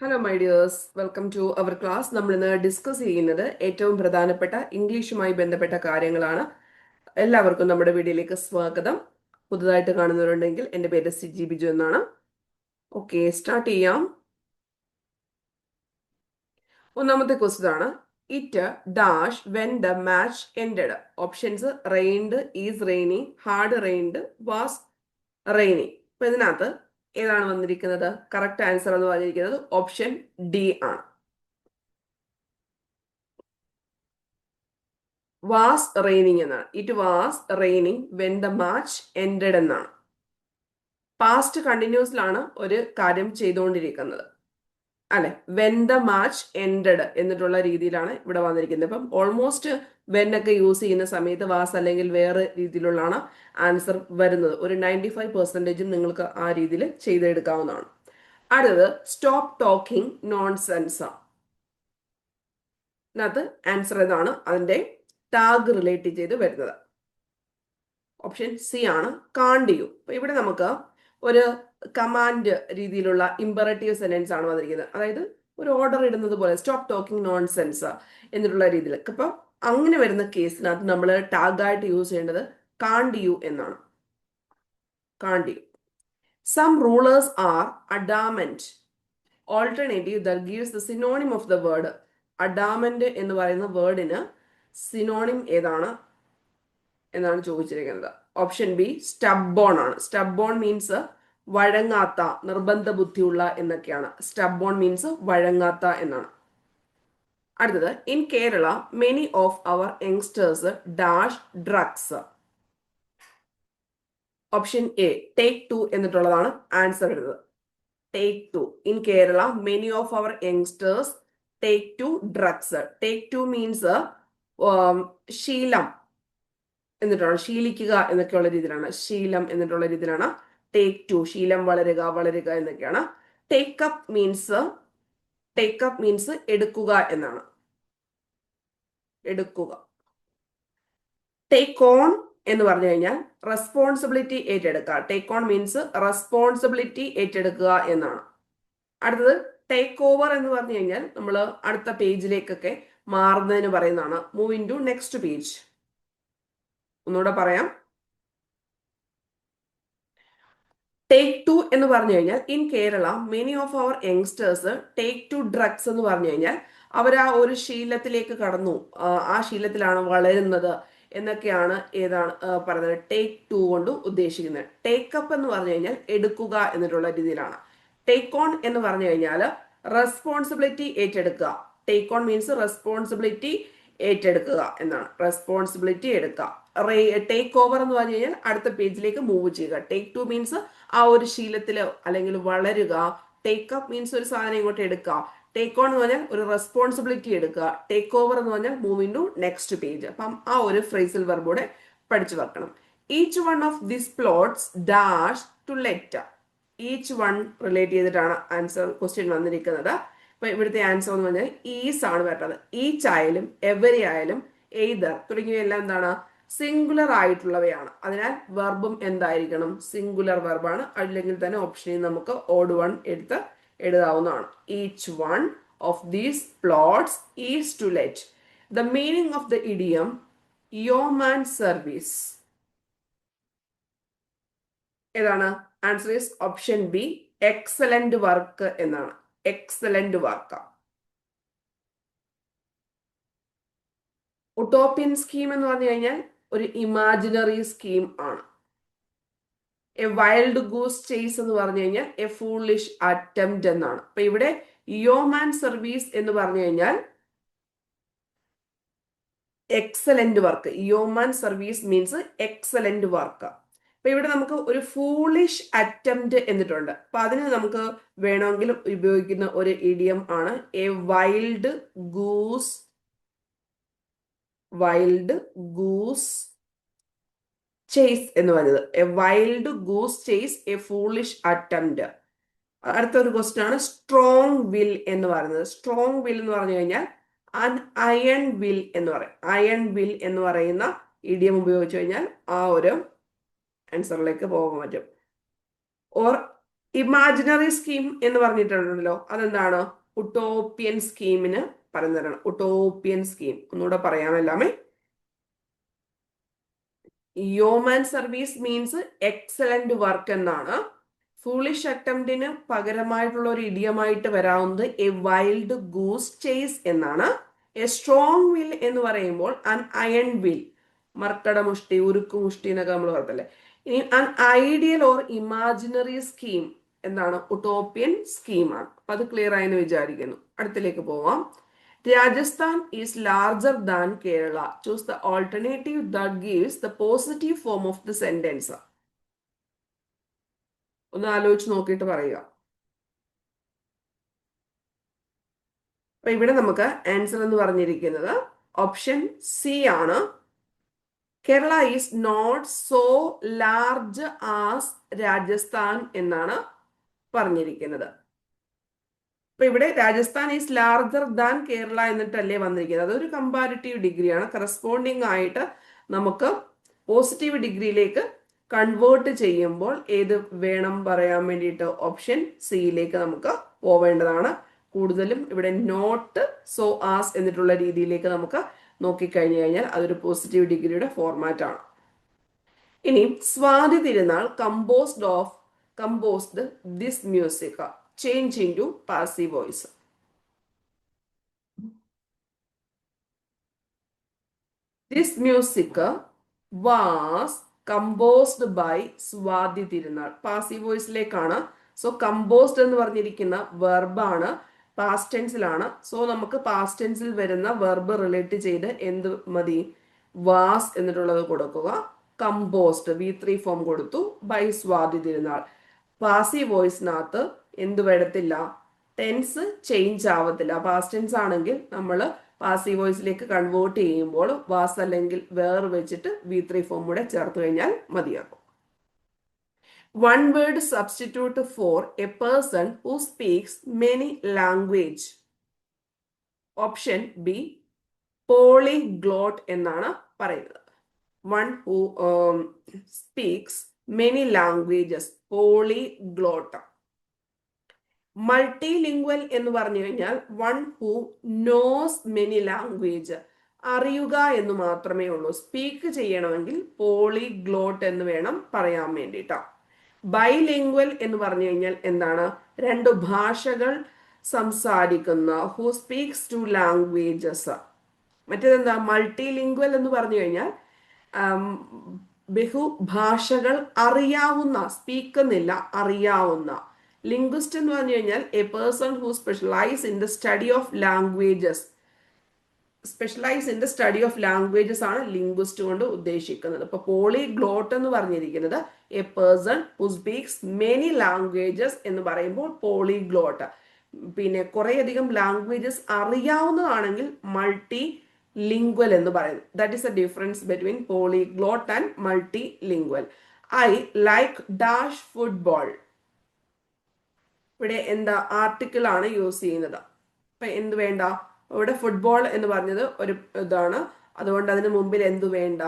Hello my dears welcome to our class നമ്മൾ ഇന്ന് discuss ചെയ്യുന്നത് ഏറ്റവും പ്രധാനപ്പെട്ട ഇംഗ്ലീഷുമായി ബന്ധപ്പെട്ട കാര്യങ്ങളാണ്. എല്ലാവർക്കും നമ്മുടെ വീഡിയോയിലേക്ക് സ്വാഗതം. പുതുതായിട്ട് കാണുന്നവരുണ്ടെങ്കിൽ എന്റെ പേര് സിജി ബിജു എന്നാണ്. ഓക്കെ സ്റ്റാർട്ട് ചെയ്യാം. ഒന്നാമത്തെ ക്വസ്റ്റ്യൻ ആണ് it dash when the match ended options rained is rainy had rained was rainy അപ്പൊ ഇതിനകത്ത് ഏതാണ് വന്നിരിക്കുന്നത്? കറക്റ്റ് ആൻസർ എന്ന് പറഞ്ഞിരിക്കുന്നത് ഓപ്ഷൻ ഡി ആണ്. വാസ് റെയിനിങ് എന്നാണ്. It was raining when the match ended എന്നാണ്. പാസ്റ്റ് കണ്ടിന്യൂസിലാണ് ഒരു കാര്യം ചെയ്തുകൊണ്ടിരിക്കുന്നത്. അല്ലെ? വെൻ ദ മാച്ച് എൻഡഡ് എന്നിട്ടുള്ള രീതിയിലാണ് ഇവിടെ വന്നിരിക്കുന്നത്. ഇപ്പം ഓൾമോസ്റ്റ് വെൻ ഒക്കെ യൂസ് ചെയ്യുന്ന സമയത്ത് വാസ് അല്ലെങ്കിൽ വേറെ രീതിയിലുള്ളതാണ് ആൻസർ വരുന്നത്. ഒരു നയന്റി ഫൈവ് പെർസെന്റേജും നിങ്ങൾക്ക് ആ രീതിയിൽ ചെയ്തെടുക്കാവുന്നതാണ്. അടുത്തത് സ്റ്റോപ്പ് ടോക്കിംഗ് നോൺ സെൻസ് അതിനകത്ത് ആൻസർ ഏതാണ്? അതിന്റെ ടാഗ് റിലേറ്റ് ചെയ്ത് വരുന്നത്. ഓപ്ഷൻ സി ആണ് കാണ്ടിയു അപ്പൊ ഇവിടെ നമുക്ക് ഒരു കമാൻഡ് രീതിയിലുള്ള ഇമ്പറേറ്റീവ് സെന്റൻസ് ആണ് വന്നിരിക്കുന്നത്. അതായത് ഒരു ഓർഡർ ഇടുന്നത് പോലെ സ്റ്റോപ്പ് ടോക്കിംഗ് നോൺ സെൻസ് എന്നിട്ടുള്ള രീതിയിൽ അപ്പം അങ്ങനെ വരുന്ന കേസിനകത്ത് നമ്മൾ ടാഗായിട്ട് യൂസ് ചെയ്യേണ്ടത് കാണ്ടിയു എന്നാണ്. കാണ്ടിയു. Some rulers are adamant alternative that gives the synonym of the word adamant എന്ന് പറയുന്ന വേർഡിന് സിനോണിം ഏതാണ് എന്നാണ് ചോദിച്ചിരിക്കുന്നത്. ഓപ്ഷൻ ബി സ്റ്റബോൺ ആണ്. സ്റ്റബോൺ മീൻസ് വഴങ്ങാത്ത നിർബന്ധ ബുദ്ധിയുള്ള എന്നൊക്കെയാണ്. സ്റ്റബോൺ മീൻസ് വഴങ്ങാത്ത എന്നാണ്. അടുത്തത് in Kerala many of our youngsters dash drugs option A take to എന്നിട്ടുള്ളതാണ് answer എഴുതുന്നത് take to in Kerala many of our youngsters take to drugs take to means ശീലം എന്നിട്ടാണ് ശീലിക്കുക എന്നൊക്കെയുള്ള രീതിയിലാണ്. ശീലം എന്നിട്ടുള്ള രീതിയിലാണ്. ടേക്ക് ടു ശീലം വളരുക വളരുക എന്നൊക്കെയാണ്. Take up means take up means എടുക്കുക എന്നാണ്. എടുക്കുക. ടേക്ക് ഓൺ എന്ന് പറഞ്ഞു കഴിഞ്ഞാൽ റെസ്പോൺസിബിലിറ്റി ഏറ്റെടുക്കുക. ടേക്ക് ഓൺ മീൻസ് റെസ്പോൺസിബിലിറ്റി ഏറ്റെടുക്കുക എന്നാണ്. അടുത്തത് ടേക്ക് ഓവർ എന്ന് പറഞ്ഞു കഴിഞ്ഞാൽ നമ്മൾ അടുത്ത പേജിലേക്കൊക്കെ മാറുന്നതിന് പറയുന്നതാണ്. മൂവിങ് ടു നെക്സ്റ്റ് പേജ് ഒന്നുകൂടെ പറയാം. ടേക്ക് ടു എന്ന് പറഞ്ഞു കഴിഞ്ഞാൽ in Kerala many of our youngsters take to drugs എന്ന് പറഞ്ഞു കഴിഞ്ഞാൽ അവർ ആ ഒരു ശീലത്തിലേക്ക് കടന്നു. ആ ശീലത്തിലാണ് വളരുന്നത് എന്നൊക്കെയാണ് ഏതാണ് പറയുന്നത് ടേക്ക് ടു കൊണ്ട് ഉദ്ദേശിക്കുന്നത്. ടേക്ക് അപ്പ് എന്ന് പറഞ്ഞു കഴിഞ്ഞാൽ എടുക്കുക എന്നിട്ടുള്ള രീതിയിലാണ്. ടേക്ക് ഓൺ എന്ന് പറഞ്ഞു കഴിഞ്ഞാൽ റെസ്പോൺസിബിലിറ്റി ഏറ്റെടുക്കുക. ടേക്ക് ഓൺ മീൻസ് റെസ്പോൺസിബിലിറ്റി ഏറ്റെടുക്കുക എന്നാണ്. റെസ്പോൺസിബിലിറ്റി എടുക്കുക. ടേക്ക് ഓവർ എന്ന് പറഞ്ഞു കഴിഞ്ഞാൽ അടുത്ത പേജിലേക്ക് മൂവ് ചെയ്യുക. ടേക്ക് ടു മീൻസ് ആ ഒരു ശീലത്തിൽ അല്ലെങ്കിൽ വളരുക. ടേക്ക് അപ്പ് മീൻസ് ഒരു സാധനം ഇങ്ങോട്ട് എടുക്കുക. ടേക്ക് ഓൺ എന്ന് പറഞ്ഞാൽ ഒരു റെസ്പോൺസിബിലിറ്റി എടുക്കുക. ടേക്ക് ഓവർ എന്ന് പറഞ്ഞാൽ move into next page അപ്പം ആ ഒരു ഫ്രേസിൽ വെർബോടെ പഠിച്ചു വെക്കണം. Each one of this plots dash to letter each one relate ചെയ്തിട്ടാണ് ആൻസർ ക്വസ്റ്റ്യൻ വന്നിരിക്കുന്നത്. അപ്പൊ ഇവിടുത്തെ ആൻസർ എന്ന് പറഞ്ഞാൽ ഈസ് ആണ് വരുന്നത് ഈച്ച് ആയാലും എവരി ആയാലും എയ്തർ തുടങ്ങിയവയെല്ലാം എന്താണ്? സിംഗുലർ ആയിട്ടുള്ളവയാണ്. അതിനാൽ വെർബും എന്തായിരിക്കണം? സിംഗുലർ വെർബാണ് അല്ലെങ്കിൽ തന്നെ ഓപ്ഷനിൽ നമുക്ക് ഓഡ് വൺ എടുത്ത് എഴുതാവുന്നതാണ്. Each one of these plots is to let the meaning of the idiom yeoman service ഏതാണ്? Answer is option B excellent work എന്നാണ്. എക്സലന്റ് വർക്ക് ഒട്ടോപ്യൻ സ്കീം എന്ന് പറഞ്ഞു കഴിഞ്ഞാൽ ഒരു ഇമാജിനറി സ്കീം ആണ്. എ വൈൽഡ് ഗൂസ് ചേസ് എന്ന് പറഞ്ഞു കഴിഞ്ഞാൽ എ ഫൂളിഷ് അറ്റംപ്റ്റ് എന്നാണ്. അപ്പൊ ഇവിടെ യോമാൻ സർവീസ് എന്ന് പറഞ്ഞു കഴിഞ്ഞാൽ excellent work yeoman service means excellent work അപ്പൊ ഇവിടെ നമുക്ക് ഒരു ഫൂളിഷ് അറ്റംപ്റ്റ് എന്നിട്ടുണ്ട്. അപ്പൊ അതിന് നമുക്ക് വേണമെങ്കിൽ ഉപയോഗിക്കുന്ന ഒരു ഇഡിയം ആണ് a wild goose wild goose chase എന്ന് പറയുന്നത്. A wild goose chase a foolish attempt അടുത്തൊരു ക്വസ്റ്റ്യൻ ആണ് സ്ട്രോങ് വിൽ എന്ന് പറയുന്നത്. സ്ട്രോങ് വിൽ എന്ന് പറഞ്ഞു കഴിഞ്ഞാൽ അൻ അയൺ വിൽ എന്ന് പറയും. അയൺ വിൽ എന്ന് പറയുന്ന ഇഡിയം ഉപയോഗിച്ചു കഴിഞ്ഞാൽ ആ ഒരു ആൻസറിലേക്ക് പോകാൻ പറ്റും. ഓർ ഇമാജിനറി സ്കീം എന്ന് പറഞ്ഞിട്ടുണ്ടല്ലോ. അതെന്താണ്? ഉട്ടോപ്യൻ സ്കീമിന് പറയുന്നതാണ് ഉട്ടോപ്യൻ സ്കീം ഒന്നുകൂടെ പറയാമെല്ലാമേ yeoman service means excellent work എന്നാണ്. ഫൂളിഷ് അറ്റംപ്റ്റിന് പകരമായിട്ടുള്ള ഒരു ഇടിയമായിട്ട് വരാവുന്നത് എ വൈൽഡ് ഗൂസ് ചേസ് എന്നാണ്. എ സ്ട്രോങ് വിൽ എന്ന് പറയുമ്പോൾ അൻ അയൺ വിൽ മർക്കട മുഷ്ടി ഉരുക്കു മുഷ്ടി എന്നൊക്കെ നമ്മൾ പറഞ്ഞല്ലേ? ഇനി ഐഡിയൽ ഓർ ഇമാജിനറി സ്കീം എന്താണ് ഒട്ടോപ്യൻ സ്കീമാണ് അപ്പൊ അത് ക്ലിയർ ആയെന്ന് വിചാരിക്കുന്നു. അടുത്തിലേക്ക് പോവാം. Rajasthan is larger than Kerala. Choose the alternative that gives the positive form of the sentence ഒന്ന് ആലോചിച്ച് നോക്കിയിട്ട് പറയുക. അപ്പൊ ഇവിടെ നമുക്ക് ആൻസർ എന്ന് പറഞ്ഞിരിക്കുന്നത് ഓപ്ഷൻ സി ആണ്. Kerala is not so large as Rajasthan എന്നാണ് പറഞ്ഞിരിക്കുന്നത്. അപ്പൊ ഇവിടെ Rajasthan is larger than Kerala എന്നിട്ടല്ലേ വന്നിരിക്കുന്നത്. അതൊരു കമ്പാരിറ്റീവ് ഡിഗ്രിയാണ് കറസ്പോണ്ടിങ് ആയിട്ട് നമുക്ക് പോസിറ്റീവ് ഡിഗ്രിയിലേക്ക് കൺവേർട്ട് ചെയ്യുമ്പോൾ ഏത് വേണം പറയാൻ വേണ്ടിയിട്ട് ഓപ്ഷൻ സിയിലേക്ക് നമുക്ക് പോവേണ്ടതാണ്. കൂടുതലും ഇവിടെ നോട്ട് സോ ആസ് എന്നിട്ടുള്ള രീതിയിലേക്ക് നമുക്ക് നോക്കിക്കഴിഞ്ഞു കഴിഞ്ഞാൽ അതൊരു പോസിറ്റീവ് ഡിഗ്രിയുടെ ഫോർമാറ്റ് ആണ്. ഇനി Swathi Thirunal composed of composed this music change into passive voice this music was composed by Swathi Thirunal. Passive വോയിസിലേക്കാണ് so composed എന്ന് പറഞ്ഞിരിക്കുന്ന വെർബാണ് പാസ്റ്റ് ടെൻസിലാണ് സോ നമുക്ക് പാസ്റ്റ് ടെൻസിൽ വരുന്ന വെർബ് റിലേറ്റ് ചെയ്ത് എന്ത് മതി? വാസ് എന്നിട്ടുള്ളത് കൊടുക്കുക. കമ്പോസ്റ്റ് വി ത്രീ ഫോം കൊടുത്തു. ബൈ സ്വാതി തിരുനാൾ പാസി വോയിസിനകത്ത് എന്ത് വരത്തില്ല? ടെൻസ് ചേഞ്ച് ആവത്തില്ല. പാസ്റ്റ് ടെൻസ് ആണെങ്കിൽ നമ്മൾ പാസി വോയിസിലേക്ക് കൺവേർട്ട് ചെയ്യുമ്പോൾ വാസ് അല്ലെങ്കിൽ വേർ വെച്ചിട്ട് വി ത്രീ ഫോം കൂടെ ചേർത്ത് കഴിഞ്ഞാൽ മതിയാകും. One word substitute for a person who speaks many language option B polyglot എന്നാണ് പറയുന്നത്. One who speaks many languages polyglot multilingual എന്ന് പറഞ്ഞു കഴിഞ്ഞാൽ one who knows many language അറിയുക എന്ന് മാത്രമേ ഉള്ളൂ. സ്പീക്ക് ചെയ്യണമെങ്കിൽ പോളിഗ്ലോട്ട് എന്ന് വേണം പറയാൻ വേണ്ടിട്ടോ. ബൈലിംഗ്വൽ എന്ന് പറഞ്ഞു കഴിഞ്ഞാൽ എന്താണ്? രണ്ട് ഭാഷകൾ സംസാരിക്കുന്ന ഹു സ്പീക്സ് ടു ലാംഗ്വേജസ് മറ്റേതെന്താ? മൾട്ടി ലിംഗ്വൽ എന്ന് പറഞ്ഞു കഴിഞ്ഞാൽ ബഹു ഭാഷകൾ അറിയാവുന്ന സ്പീക്കുന്നില്ല അറിയാവുന്ന. ലിംഗ്വിസ്റ്റ് എന്ന് പറഞ്ഞു കഴിഞ്ഞാൽ a person who specialise in the study of languages specialise in the study of languages ആണ് ലിംഗ്വിസ്റ്റ് കൊണ്ട് ഉദ്ദേശിക്കുന്നത്. ഇപ്പൊ പോളിഗ്ലോട്ട് എന്ന് പറഞ്ഞിരിക്കുന്നത് a person who speaks many languages എന്ന് പറയുമ്പോൾ പോളിഗ്ലോട്ട് പിന്നെ കുറേയധികം ലാംഗ്വേജസ് അറിയാവുന്നതാണെങ്കിൽ മൾട്ടി ലിംഗ്വൽ എന്ന് പറയുന്നത് that is a difference between polyglot and multilingual I like dash football ഇവിടെ എന്താ ആർട്ടിക്കിൾ ആണ് യൂസ് ചെയ്യുന്നത്. അപ്പൊ എന്ത് വേണ്ട? ഇവിടെ ഫുട്ബോൾ എന്ന് പറഞ്ഞത് ഒരു ഇതാണ്. അതുകൊണ്ട് അതിന് മുമ്പിൽ എന്ത് വേണ്ട?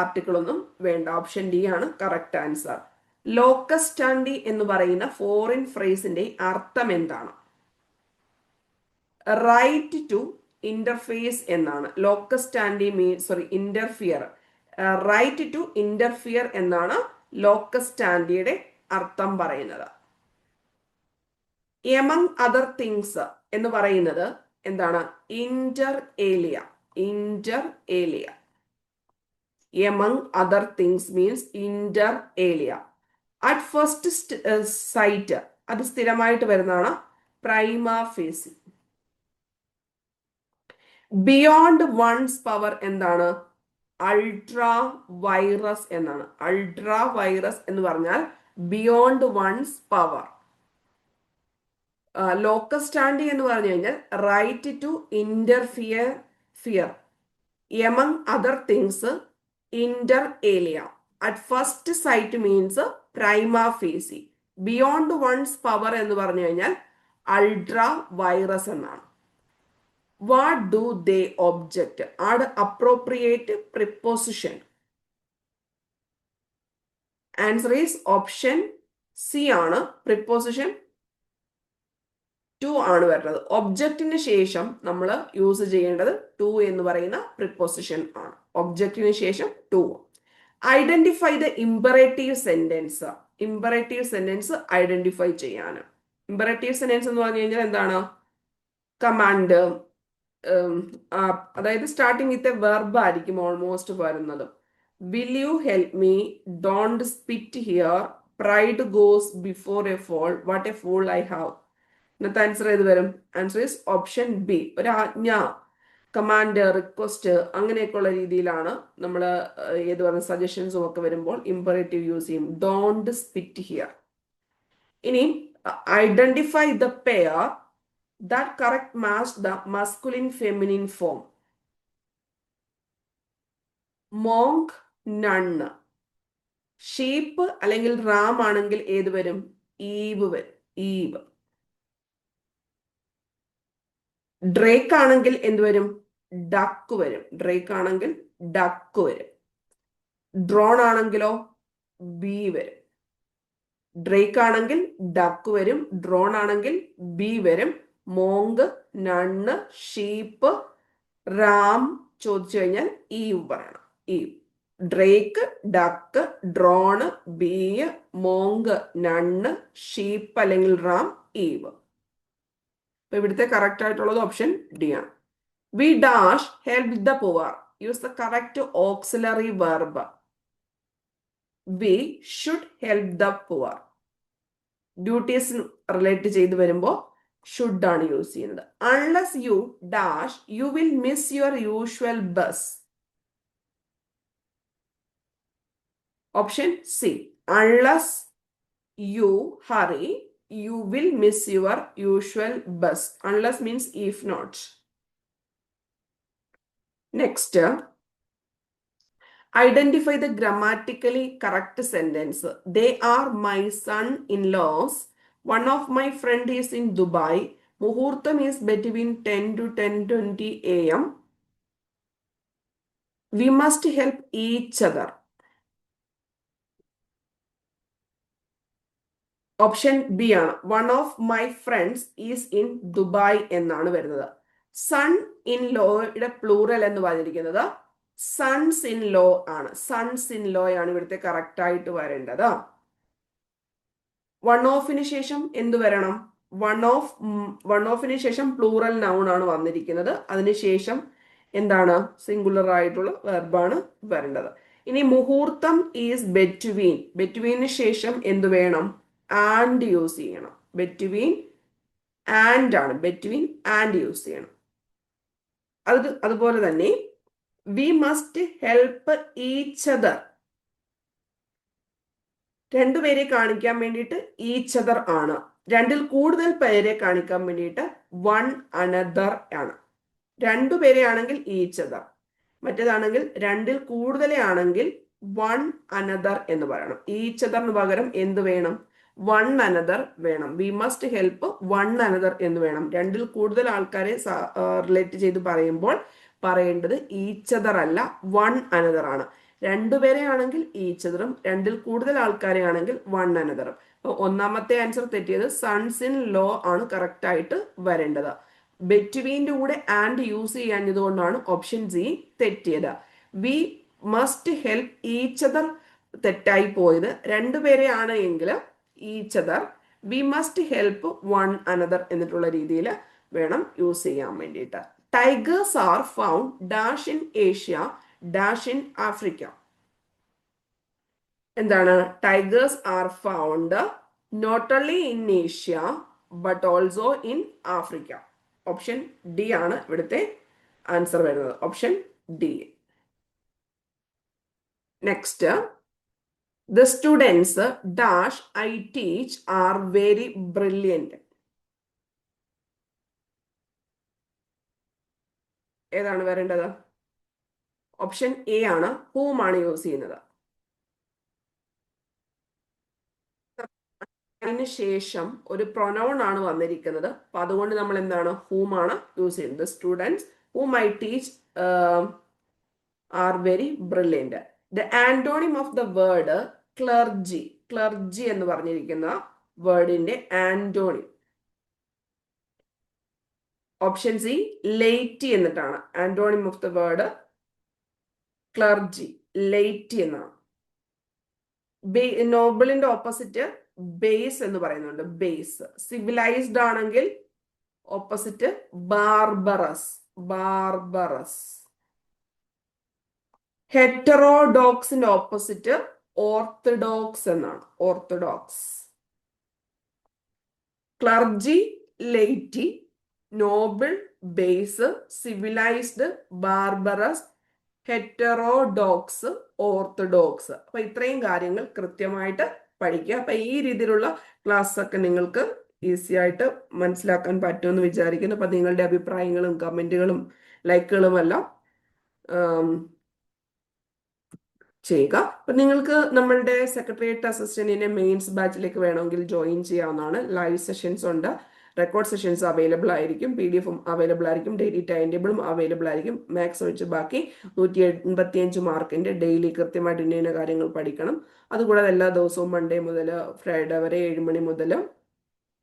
ആർട്ടിക്കിൾ ഒന്നും വേണ്ട. ഓപ്ഷൻ ഡി ആണ് കറക്റ്റ് ആൻസർ ലോക്കസ്റ്റാൻഡി എന്ന് പറയുന്ന ഫോറിൻ ഫ്രേസിന്റെ അർത്ഥം എന്താണ്? റൈറ്റ് ടു ഇന്റർഫേസ് എന്നാണ്. Locus standi mean sorry interfere right to interfere എന്നാണ് ലോക്കസ്റ്റാൻഡിയുടെ അർത്ഥം പറയുന്നത്. എമംഗ് അതർ തിങ്സ് എന്ന് പറയുന്നത് എന്താണ്? Inter alia inter alia among other things means inter alia at first sight അത് സ്ഥിരമായിട്ട് വരുന്നതാണ് prima facie beyond one's power എന്താണ്? അൾട്രാ വൈറസ് എന്നാണ്. അൾട്രാ വൈറസ് എന്ന് പറഞ്ഞാൽ beyond one's power locus standi എന്ന് പറഞ്ഞു കഴിഞ്ഞാൽ right to interfere fear among other things inter alia at first sight means prima facie beyond one's power എന്ന് പറഞ്ഞു കഴിഞ്ഞാൽ അൾട്രാ വൈറസ് എന്നാണ്. What do they object at appropriate preposition answer is option C ആണ് preposition to ആണ് വരുന്നത്. ഒബ്ജക്റ്റിന് ശേഷം നമ്മൾ use ചെയ്യേണ്ടത് ടു എന്ന് പറയുന്ന പ്രിപ്പോസിഷൻ ആണ്. ഒബ്ജക്റ്റിന് ശേഷം to identify the imperative sentence imperative sentence identify ചെയ്യാൻ ഇമ്പറേറ്റീവ് സെന്റൻസ് എന്ന് പറഞ്ഞു കഴിഞ്ഞാൽ എന്താണ്? കമാൻഡ് അതായത് സ്റ്റാർട്ടിങ് വിത്ത് എ വെർബ് ആയിരിക്കും ഓൾമോസ്റ്റ് വരുന്നത്. Will you help me don't spit here pride goes before a fall what a fall I have ഇന്നത്തെ answer ഏത് വരും? ആൻസർ ഈസ് ഓപ്ഷൻ ബി ഒരു ആജ്ഞ കമാൻഡ് റിക്വസ്റ്റ് അങ്ങനെയൊക്കെയുള്ള രീതിയിലാണ് നമ്മൾ ഏത് പറഞ്ഞ സജഷൻസും ഒക്കെ വരുമ്പോൾ ഇമ്പറേറ്റീവ് യൂസ് ചെയ്യും. ഡോണ്ട് സ്പിറ്റ് ഹിയർ ഇനി identify the pair that correct match the masculine feminine form monk nun sheep അല്ലെങ്കിൽ റാം ആണെങ്കിൽ ഏത് വരും? ഈവ് വരും. ഈവ് ഡ്രേക്ക് ആണെങ്കിൽ എന്ത് വരും? ഡക്ക് വരും. ഡ്രേക്ക് ആണെങ്കിൽ ഡക്ക് വരും. ഡ്രോൺ ആണെങ്കിലോ ബി വരും. ഡ്രേക്ക് ആണെങ്കിൽ ഡക്ക് വരും. ഡ്രോൺ ആണെങ്കിൽ ബി വരും. മോങ്ക് നണ്ണ് ഷീപ്പ് റാം ചോദിച്ചു കഴിഞ്ഞാൽ ഈവ് പറയണം. Ewe drake duck drone B monk nun sheep അല്ലെങ്കിൽ റാം ഈവ് അപ്പൊ ഇവിടുത്തെ കറക്റ്റ് ആയിട്ടുള്ളത് ഓപ്ഷൻ ഡി ആണ്. We dash help the poor use the correct auxiliary verb we should help the poor duties relate ചെയ്ത് വരുമ്പോൾ should ആണ് use ചെയ്യുന്നത്. Unless you dash you will miss your usual bus option C unless you hurry you will miss your usual bus unless means if not. Next identify the grammatically correct sentence. They are my son-in-laws. One of my friend is in dubai. Muhurtam is between 10 to 10:20 am we must help each other option B ആണ് one of my friends is in Dubai എന്നാണ് വരുന്നത്. Son in ലോയുടെ plural എന്ന് പറഞ്ഞിരിക്കുന്നത് sons in law ആണ്. Sons in law ആണ് ഇവിടുത്തെ correct ആയിട്ട് വരേണ്ടത്. വൺ ഓഫിന് ശേഷം എന്ത് വരണം? വൺ ഓഫ് വൺ ഓഫിന് ശേഷം പ്ലൂറൽ നൗൺ ആണ് വന്നിരിക്കുന്നത്. അതിനുശേഷം എന്താണ്? സിംഗുലർ ആയിട്ടുള്ള വെർബാണ് വരേണ്ടത്. ഇനി മുഹൂർത്തം ഈസ് ബെറ്റ്വീൻ ബെറ്റ്വീന് ശേഷം എന്ത് വേണം? ആൻഡ് യൂസ് ചെയ്യണം. ബെറ്റ്വീൻ ആൻഡ് ആണ്. ബെറ്റ്വീൻ ആൻഡ് യൂസ് ചെയ്യണം. അത് അതുപോലെ തന്നെ we must help each other രണ്ടുപേരെ കാണിക്കാൻ വേണ്ടിയിട്ട് ഈച്ച് അതർ ആണ്. രണ്ടിൽ കൂടുതൽ പേരെ കാണിക്കാൻ വേണ്ടിയിട്ട് വൺ അനദർ ആണ്. രണ്ടുപേരെ ആണെങ്കിൽ ഈച്ച് അതർ മറ്റേതാണെങ്കിൽ രണ്ടിൽ കൂടുതലാണെങ്കിൽ വൺ അനദർ എന്ന് പറയണം. ഈച്ച് അതറിന് പകരം എന്ത് വേണം? വൺ അനദർ വേണം. We must help one another എന്ന് വേണം. രണ്ടിൽ കൂടുതൽ ആൾക്കാരെ റിലേറ്റ് ചെയ്ത് പറയുമ്പോൾ പറയേണ്ടത് ഈച്ചതർ അല്ല വൺ അനദർ ആണ്. രണ്ടുപേരെ ആണെങ്കിൽ ഈച്ചതറും രണ്ടിൽ കൂടുതൽ ആൾക്കാരെ ആണെങ്കിൽ വൺ അനദറും അപ്പൊ ഒന്നാമത്തെ ആൻസർ തെറ്റിയത് സൺസ് ഇൻ ലോ ആണ് കറക്റ്റ് ആയിട്ട് വരേണ്ടത്. ബെറ്റ്വീന്റെ കൂടെ ആൻഡ് യൂസ് ചെയ്യാഞ്ഞതുകൊണ്ടാണ് option C തെറ്റിയത്. We must help each other തെറ്റായി പോയത്. രണ്ടുപേരെ എങ്കിൽ each other we must help one another എന്നിട്ടുള്ള രീതിയിൽ വേണം യൂസ് ചെയ്യാൻ വേണ്ടിയിട്ട്. Tigers are found dash in Asia dash in Africa എന്താണ്? Tigers are found not only in Asia but also in Africa option D ആണ് ഇവിടുത്തെ ആൻസർ വരുന്നത്. Option D next The students dash I teach are very brilliant ഏതാണ് വരേണ്ടത്? Option A ആണ്. Whom ആണ് use ചെയ്യുന്നത്? അതിന് ശേഷം ഒരു പ്രൊനൗൺ ആണ് വന്നിരിക്കുന്നത്. അപ്പൊ അതുകൊണ്ട് നമ്മൾ എന്താണ്? ഹൂം ആണ് യൂസ് ചെയ്യുന്നത്? Students whom I teach are very brilliant the antonym of the word clergy clergy എന്ന് പറഞ്ഞിരിക്കുന്ന വേർഡിന്റെ ആന്റോണി ഓപ്ഷൻ സി ലേറ്റി എന്നിട്ടാണ്. Antonym of the word clergy laity എന്നാണ്. നോബിളിന്റെ ഓപ്പോസിറ്റ് ബേസ് എന്ന് പറയുന്നുണ്ട്. ബേസ് സിവിലൈസ്ഡ് ആണെങ്കിൽ ഓപ്പോസിറ്റ് ബാർബറസ് ബാർബറസ് ഹെറ്ററോഡോക്സിന്റെ ഓപ്പോസിറ്റ് ഓർത്തഡോക്സ് എന്നാണ്. Orthodox. Clergy laity noble base civilised barbarous heterodox orthodox. അപ്പൊ ഇത്രയും കാര്യങ്ങൾ കൃത്യമായിട്ട് പഠിക്കുക. അപ്പൊ ഈ രീതിയിലുള്ള ക്ലാസ് ഒക്കെ നിങ്ങൾക്ക് ഈസി ആയിട്ട് മനസ്സിലാക്കാൻ പറ്റുമെന്ന് വിചാരിക്കുന്നു. അപ്പൊ നിങ്ങളുടെ അഭിപ്രായങ്ങളും കമന്റുകളും ലൈക്കുകളും എല്ലാം ആം, ചെയ്യുക. അപ്പൊ നിങ്ങൾക്ക് നമ്മളുടെ സെക്രട്ടേറിയറ്റ് അസിസ്റ്റന്റിനെ മെയിൻസ് ബാച്ചിലേക്ക് വേണമെങ്കിൽ ജോയിൻ ചെയ്യാവുന്നതാണ്. ലൈവ് സെഷൻസ് ഉണ്ട്. റെക്കോർഡ് സെഷൻസ് അവൈലബിൾ ആയിരിക്കും. പി ഡി എഫും അവൈലബിൾ ആയിരിക്കും. ഡെയിലി ടൈം ടേബിളും അവൈലബിൾ ആയിരിക്കും. മാത്സ് വെച്ച് ബാക്കി നൂറ്റി എൺപത്തിയഞ്ച് മാർക്കിന്റെ ഡെയിലി കൃത്യമായിട്ട് ഇന്ന കാര്യങ്ങൾ പഠിക്കണം. അതുകൂടാതെ എല്ലാ ദിവസവും മൺഡേ മുതൽ ഫ്രൈഡേ വരെ ഏഴ് മണി മുതൽ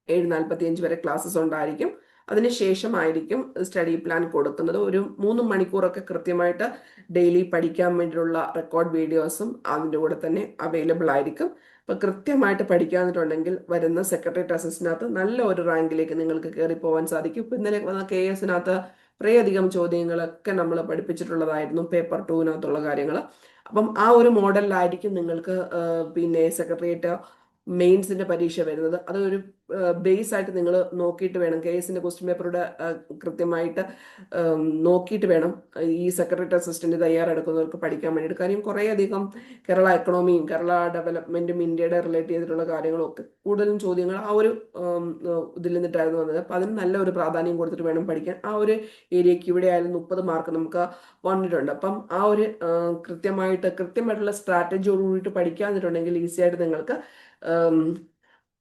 ഏഴ് നാൽപ്പത്തിയഞ്ച് വരെ ക്ലാസ്സസ് ഉണ്ടായിരിക്കും. അതിനുശേഷമായിരിക്കും സ്റ്റഡി പ്ലാൻ കൊടുക്കുന്നത്. ഒരു മൂന്ന് മണിക്കൂറൊക്കെ കൃത്യമായിട്ട് ഡെയിലി പഠിക്കാൻ വേണ്ടിയുള്ള റെക്കോർഡ് വീഡിയോസും അതിന്റെ കൂടെ തന്നെ അവൈലബിൾ ആയിരിക്കും. അപ്പോൾ കൃത്യമായിട്ട് പഠിക്കാന്നിട്ടുണ്ടെങ്കിൽ വരുന്ന സെക്രട്ടേറിയറ്റ് അസിസ്റ്റിനകത്ത് നല്ല ഒരു റാങ്കിലേക്ക് നിങ്ങൾക്ക് കയറി പോകാൻ സാധിക്കും. ഇപ്പം ഇന്നലെ വന്ന കെ എസിനകത്ത് കുറേയധികം ചോദ്യങ്ങളൊക്കെ നമ്മൾ പഠിപ്പിച്ചിട്ടുള്ളതായിരുന്നു പേപ്പർ ടൂവിനകത്തുള്ള കാര്യങ്ങൾ അപ്പം ആ ഒരു മോഡലിലായിരിക്കും നിങ്ങൾക്ക് പിന്നെ സെക്രട്ടേറിയറ്റ് മെയിൻസിന്റെ പരീക്ഷ വരുന്നത്. അതൊരു ബേസ് ആയിട്ട് നിങ്ങൾ നോക്കിയിട്ട് വേണം കെ എസിന്റെ ക്വസ്റ്റ്യൻ പേപ്പറുടെ കൃത്യമായിട്ട് നോക്കിയിട്ട് വേണം ഈ സെക്രട്ടറി അസിസ്റ്റന്റ് തയ്യാറെടുക്കുന്നവർക്ക് പഠിക്കാൻ വേണ്ടിയിട്ട്. കാര്യം കുറേ അധികം കേരള എക്കണോമിയും കേരള ഡെവലപ്മെന്റും ഇന്ത്യയുടെ റിലേറ്റ് ചെയ്തിട്ടുള്ള കാര്യങ്ങളും ഒക്കെ കൂടുതലും ചോദ്യങ്ങൾ ആ ഒരു ഇതിൽ നിന്നിട്ടായിരുന്നു വന്നത്. അപ്പം അതിന് നല്ല ഒരു പ്രാധാന്യം കൊടുത്തിട്ട് വേണം പഠിക്കാൻ. ആ ഒരു ഏരിയക്ക് ഇവിടെ ആയാലും മുപ്പത് മാർക്ക് നമുക്ക് വന്നിട്ടുണ്ട്. അപ്പം ആ ഒരു കൃത്യമായിട്ട് കൃത്യമായിട്ടുള്ള സ്ട്രാറ്റജിയോട് കൂടിയിട്ട് പഠിക്കാന്നിട്ടുണ്ടെങ്കിൽ ഈസി ആയിട്ട് നിങ്ങൾക്ക്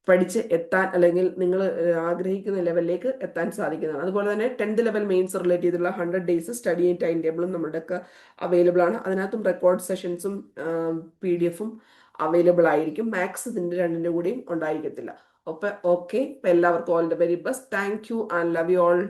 പഠിച്ച് എത്താൻ അല്ലെങ്കിൽ നിങ്ങൾ ആഗ്രഹിക്കുന്ന ലെവലിലേക്ക് എത്താൻ സാധിക്കുന്നതാണ്. അതുപോലെ തന്നെ ടെൻത്ത് ലെവൽ മെയിൻസ് റിലേറ്റ് ചെയ്തിട്ടുള്ള ഹൺഡ്രഡ് ഡേയ്സ് സ്റ്റഡി ടൈം ടേബിളും നമ്മുടെയൊക്കെ അവൈലബിൾ ആണ്. അതിനകത്തും റെക്കോർഡ് സെഷൻസും പി ഡി എഫും അവൈലബിൾ ആയിരിക്കും. മാത്സ് ഇതിന്റെ രണ്ടിന്റെ കൂടെയും ഉണ്ടായിരിക്കത്തില്ല. അപ്പം ഓക്കെ എല്ലാവർക്കും all the very best thank you and love you all